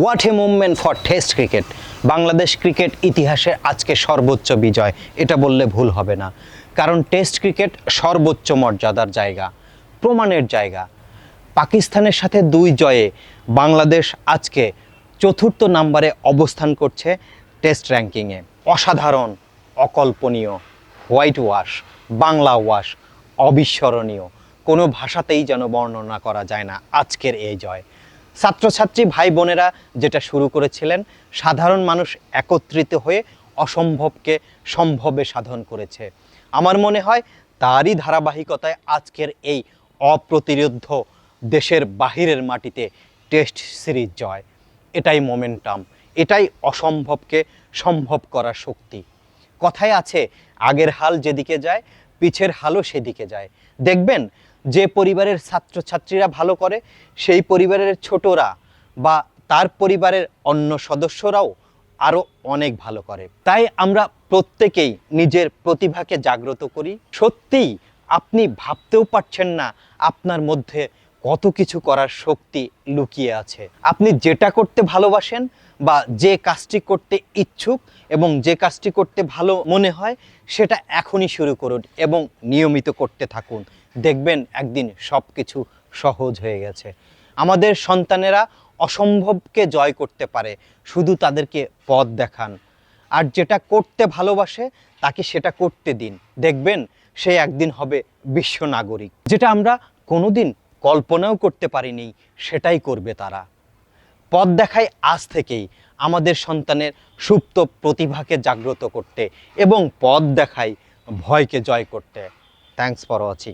What a movement for test cricket Bangladesh cricket ইতিহাসের আজকে সর্বোচ্চ বিজয়। এটা বললে ভুল হবে না। কারণ টেস্ট ক্রিকেট সর্বোচ্চ মর্যাদার জায়গা, প্রমাণের জায়গা। পাকিস্তানের সাথে দুই জয়ে বাংলাদেশ আজকে চতুর্থ নাম্বারে অবস্থান করছে টেস্ট র্যাঙ্কিংয়ে অসাধারণ, অকল্পনীয় হোয়াইট ওয়াশ বাংলা ওয়াশ অবিস্মরণীয়। কোনো ভাষাতেই যেন বর্ণনা করা যায় না আজকের এই জয়। ছাত্রছাত্রী ভাই বোনেরা যেটা শুরু করেছিলেন, সাধারণ মানুষ একত্রিত হয়ে অসম্ভবকে সম্ভবে সাধন করেছে। আমার মনে হয় তারই ধারাবাহিকতায় আজকের এই অপ্রতিরোধ্য দেশের বাহিরের মাটিতে টেস্ট সিরিজ জয়। এটাই মোমেন্টাম, এটাই অসম্ভবকে সম্ভব করার শক্তি। কথায় আছে, আগের হাল যেদিকে যায়, পিছের হালও সেদিকে যায়। দেখবেন যে পরিবারের ছাত্রছাত্রীরা ভালো করে, সেই পরিবারের ছোটরা বা তার পরিবারের অন্য সদস্যরাও আরও অনেক ভালো করে। তাই আমরা প্রত্যেকেই নিজের প্রতিভাকে জাগ্রত করি। সত্যিই আপনি ভাবতেও পারছেন না আপনার মধ্যে কত কিছু করার শক্তি লুকিয়ে আছে। আপনি যেটা করতে ভালোবাসেন বা যে কাজটি করতে ইচ্ছুক এবং যে কাজটি করতে ভালো মনে হয়, সেটা এখনই শুরু করুন এবং নিয়মিত করতে থাকুন। দেখবেন একদিন সব কিছু সহজ হয়ে গেছে। আমাদের সন্তানেরা অসম্ভবকে জয় করতে পারে, শুধু তাদেরকে পথ দেখান। আর যেটা করতে ভালোবাসে, তাকে সেটা করতে দিন। দেখবেন সে একদিন হবে বিশ্ব নাগরিক। যেটা আমরা কোনোদিন কল্পনাও করতে পারিনি, সেটাই করবে তারা। পথ দেখায় আজ থেকেই আমাদের সন্তানের সুপ্ত প্রতিভাকে জাগ্রত করতে এবং পদ দেখায় ভয়কে জয় করতে। Thanks for watching